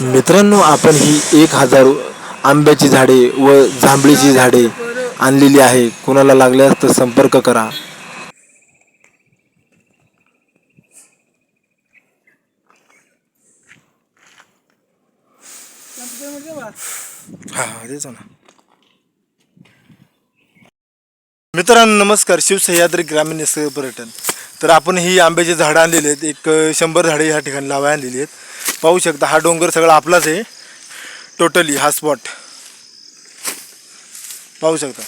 मित्रांनो आपण ही एक हजार आंब्याची झाडे व जांभळीची झाडे आणलेली आहे. कुणाला लागल्यास तर संपर्क करा. मित्रांनो नमस्कार. शिवसह्याद्री ग्रामीण निसर्ग पर्यटन. तर आपण ही आंब्याची झाडं आणलेली आहेत. एक शंभर झाडे ह्या ठिकाणी लावाय आणलेली आहेत. पाहू शकता हा डोंगर सगळा आपलाच आहे. टोटली हा स्पॉट पाहू शकता.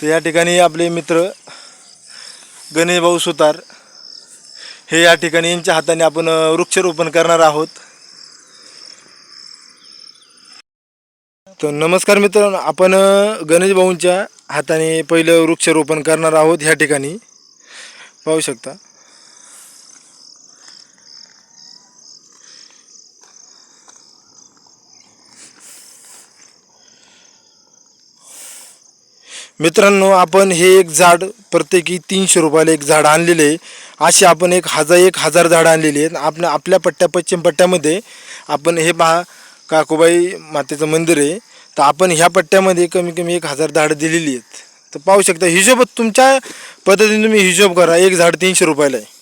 तर या ठिकाणी आपले मित्र गणेशभाऊ सुतार हे या ठिकाणी यांच्या हाताने आपण वृक्षारोपण करणार आहोत. तर नमस्कार मित्रांनो आपण गणेशभाऊंच्या हाताने पहिलं वृक्षारोपण करणार आहोत ह्या ठिकाणी. पाहू शकता. मित्रांनो आपण हे एक झाड प्रत्येकी तीनशे रुपयाला एक झाड आणलेले आहे. असे आपण एक हजार एक हजार झाडं आणलेली आहेत. आपण आपल्या पट्ट्या पश्चिम पट्ट्यामध्ये आपण हे पहा काकुबाई मातेचं मंदिर आहे. तर आपण ह्या पट्ट्यामध्ये कमी कमी एक हजार झाडं दिलेली आहेत. तर पाहू शकता हिशोब तुमच्या पद्धतीने तुम्ही हिशोब करा. एक झाड तीनशे रुपयाला आहे.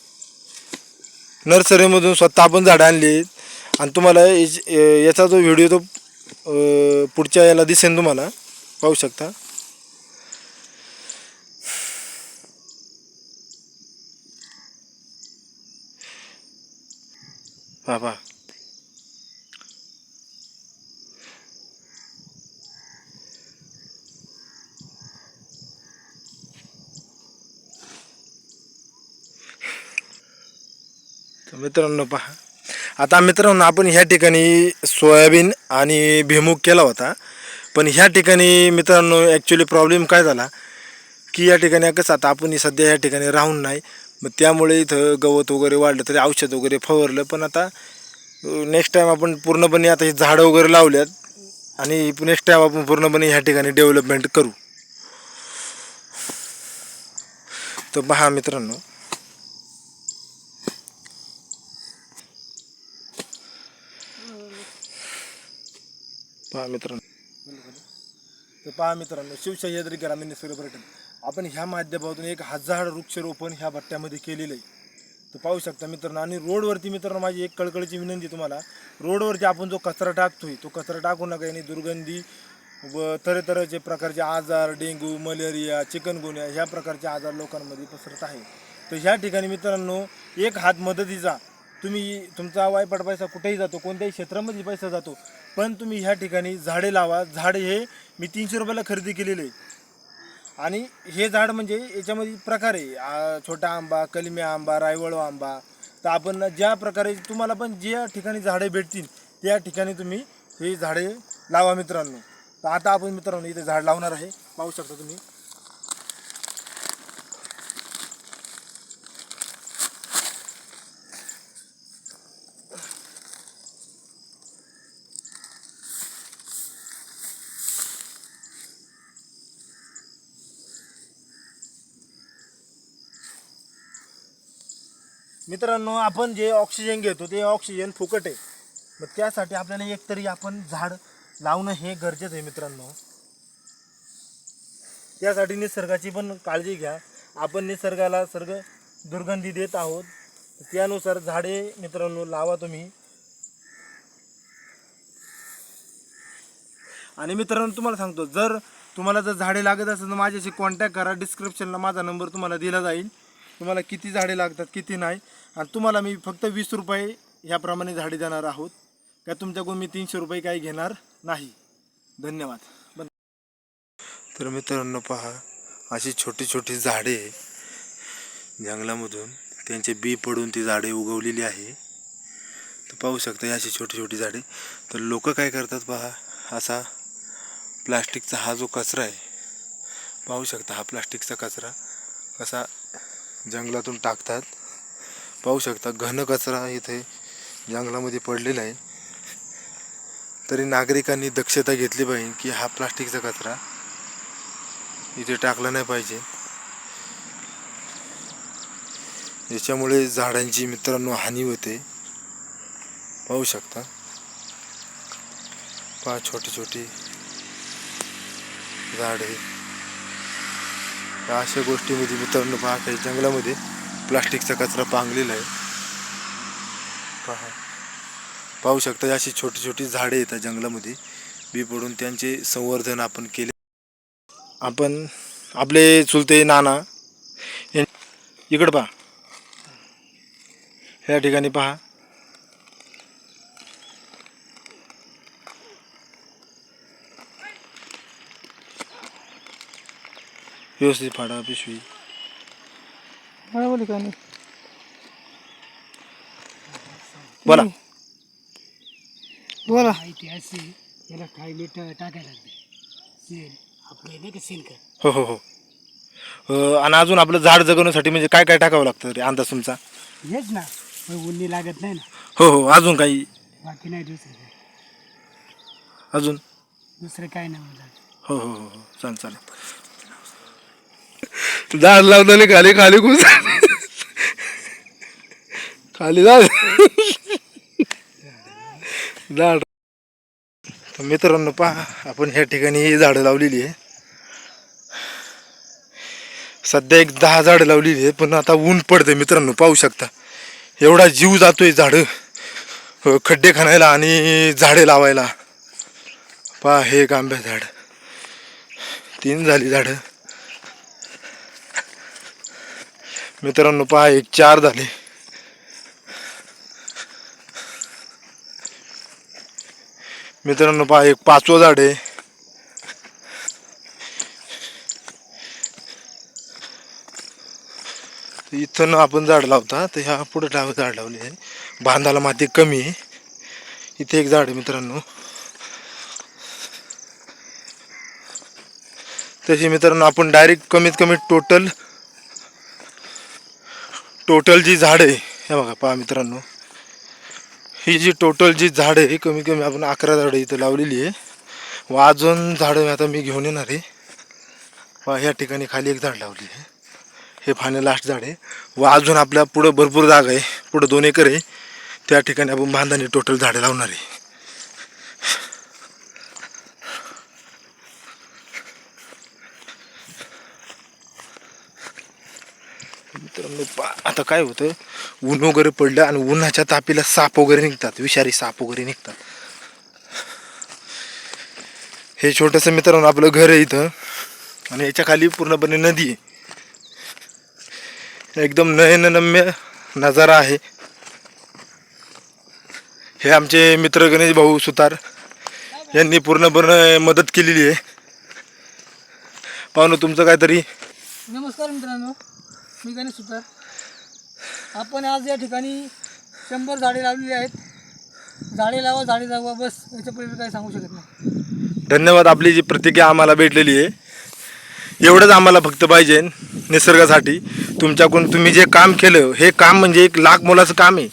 नर्सरीमधून स्वतः आपण झाडं आणली आहेत. आणि तुम्हाला याचा जो व्हिडिओ तो पुढच्या याला दिसेल तुम्हाला. पाहू शकता. पहा पहा मित्रांनो पहा. आता मित्रांनो आपण ह्या ठिकाणी सोयाबीन आणि भिमुग केला होता. पण ह्या ठिकाणी मित्रांनो ॲक्च्युली प्रॉब्लेम काय झाला? की या ठिकाणी कसं आता आपण सध्या या ठिकाणी राहून नाही. मग त्यामुळे इथं गवत वगैरे वाढलं तरी औषध वगैरे फवारलं. पण आता नेक्स्ट टाईम आपण पूर्णपणे आता हे झाडं वगैरे लावल्यात आणि नेक्स्ट टाईम आपण पूर्णपणे ह्या ठिकाणी डेव्हलपमेंट करू. तर पहा मित्रांनो. पहा मित्रांनो. तर पहा मित्रांनो शिवशाही ग्रामीण निसर्ग पर्यटन. आपण ह्या माध्यमातून एक हजार वृक्षारोपण ह्या भट्ट्यामध्ये केलेलं आहे. तर पाहू शकता मित्रांनो आणि रोडवरती मित्रांनो माझी एक कळकळीची विनंती तुम्हाला. रोडवरती आपण जो कचरा टाकतोय तो कचरा टाकू नका. याने दुर्गंधी व तऱ्हेतऱ्हेचे प्रकारचे आजार डेंग्यू मलेरिया चिकनगुन्या ह्या प्रकारचे आजार लोकांमध्ये पसरत आहे. तर ह्या ठिकाणी मित्रांनो एक हात मदतीचा तुम्ही तुमचा वायपट पैसा कुठेही जातो कोणत्याही क्षेत्रामध्ये पैसा जातो पण तुम्ही ह्या ठिकाणी झाडे लावा. झाडे हे मी तीनशे रुपयाला खरेदी केलेले आहे. आणि हे झाड म्हणजे याच्यामध्ये प्रकार आहे. आ, छोटा आंबा कलमी आंबा रायवळ आंबा. तर आपण ज्या प्रकारे तुम्हाला पण ज्या ठिकाणी झाडे भेटतील त्या ठिकाणी तुम्ही हे झाडे लावा मित्रांनो. तर आता आपण मित्रांनो इथे झाड लावणार आहे. पाहू शकता तुम्ही. मित्रांनो आपण जे ऑक्सिजन घेतो ते ऑक्सिजन फुकट आहे. मग त्यासाठी आपल्याला एकतरी आपण झाड लावणं हे गरजेचं आहे मित्रांनो. त्यासाठी निसर्गाची पण काळजी घ्या. आपण निसर्गाला सर्ग दुर्गंधी देत आहोत. त्यानुसार झाडे मित्रांनो लावा तुम्ही. आणि मित्रांनो तुम्हाला सांगतो जर तुम्हाला जर झाडे लागत असेल तर माझ्याशी कॉन्टॅक्ट करा. डिस्क्रिप्शनला माझा नंबर तुम्हाला दिला जाईल. तुम्हाला किती झाडे लागतात किती नाही. आणि तुम्हाला मी फक्त वीस रुपये ह्याप्रमाणे झाडे देणार आहोत. का तुमच्याकडून मी तीनशे रुपये काही घेणार नाही. धन्यवाद. तर मित्रांनो पहा अशी छोटी छोटी झाडे जंगलामधून त्यांचे बी पडून ती झाडे उगवलेली आहे. तर पाहू शकता अशी छोटी छोटी झाडे. तर लोक काय करतात पहा असा प्लास्टिकचा हा जो कचरा आहे पाहू शकता हा प्लास्टिकचा कचरा कसा जंगलातून टाकतात. पाहू शकता घन कचरा इथे जंगलामध्ये पडलेला आहे. तरी नागरिकांनी दक्षता घेतली पाहिजे की हा प्लास्टिकचा कचरा इथे टाकला नाही पाहिजे. याच्यामुळे झाडांची मित्रांनो हानी होते. पाहू शकता. पहा छोटी छोटी झाडे या अशा गोष्टीमध्ये मित्रांनो पहा काही जंगलामध्ये प्लास्टिकचा कचरा पांगलेला आहे. पहा. पाहू शकता अशी छोटी छोटी झाडे येतात जंगलामध्ये. बी पडून त्यांचे संवर्धन आपण केले. आपण आपले चुलते नाना इकडं पहा. ह्या ठिकाणी पहा. व्यवस्थित फाडा पिशवी. बोला काय नाही बोला. बोला. माहिती अशी याला काही मीठ टाकायला लागते. सेल. आपलं नाही का सेलकर हो हो हो. अं, आणि अजून आपलं झाड जगवण्यासाठी म्हणजे काय काय टाकावं लागतं रे अंदाज तुमचा? हेच ना मग उन्नी लागत नाही ना. हो हो अजून काही? बाकी नाही दुसरं काही. अजून? दुसरं काय नाही हो हो हो हो. चालेल चालेल. झाड लावताना खाली खाली घुस. खाली जा. झाड. मित्रांनो पहा आपण ह्या ठिकाणी ही झाडं लावलेली आहे. सध्या एक दहा झाडं लावलेली आहे पण आता ऊन पडते मित्रांनो पाहू शकता. एवढा जीव जातोय झाडं खड्डे खणायला आणि झाडे लावायला. पहा हे एक आंब्या झाड. तीन झाली झाडं. मित्रांनो पहा एक चार झाले. मित्रांनो पहा एक पाचवं झाड आहे. इथं आपण झाड लावता तर ह्या पुढे लाव झाड लावले आहे. बांधाला माती कमी आहे. इथे एक झाड आहे मित्रांनो. तशी मित्रांनो आपण डायरेक्ट कमीत कमी टोटल टोटल जी झाड आहे हे बघा पहा मित्रांनो. ही जी टोटल जी झाड आहे कमीत कमी आपण अकरा झाडं इथं लावलेली आहे. व अजून झाडं आता मी घेऊन येणार आहे. वा ह्या ठिकाणी खाली एक झाड लावली आहे. हे फायनल लास्ट झाड आहे. व अजून आपल्या पुढं भरपूर जागा आहे. पुढं दोन एकर आहे. त्या ठिकाणी आपण बांधाने टोटल झाडं लावणार आहे. मित्रांनो पा- आता काय होतं? ऊन वगैरे पडलं आणि उन्हाच्या तापीला साप वगैरे निघतात. विषारी साप वगैरे निघतात. हे छोटंसं मित्रांनो आपलं घर आहे इथं. आणि याच्या खाली पूर्णपणे नदी आहे. एकदम नयननम्य नजारा आहे. हे आमचे मित्र गणेश भाऊ सुतार यांनी पूर्णपणे मदत केलेली आहे. पाहुणं तुमचं काहीतरी. नमस्कार मित्रांनो. मी गणेश सुतार आपण आज या ठिकाणी शंभर झाडे लावलेली आहेत. झाडे लावा झाडे जावा बस. याच्या पलीकडे काही सांगू शकत नाही. धन्यवाद. आपली जी प्रतिक्रिया आम्हाला भेटलेली आहे एवढंच आम्हाला फक्त पाहिजे निसर्गासाठी. तुमच्याकडून तुम्ही जे काम केलं हे काम म्हणजे एक लाख मोलाचं काम आहे.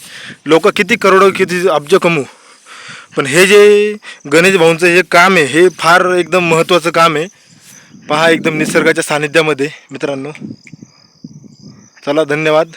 लोक किती करोडो किती अब्ज कमू पण हे जे गणेश भाऊंचं हे काम आहे हे फार एकदम महत्त्वाचं काम आहे. पहा एकदम निसर्गाच्या सानिध्यामध्ये मित्रांनो. चला धन्यवाद.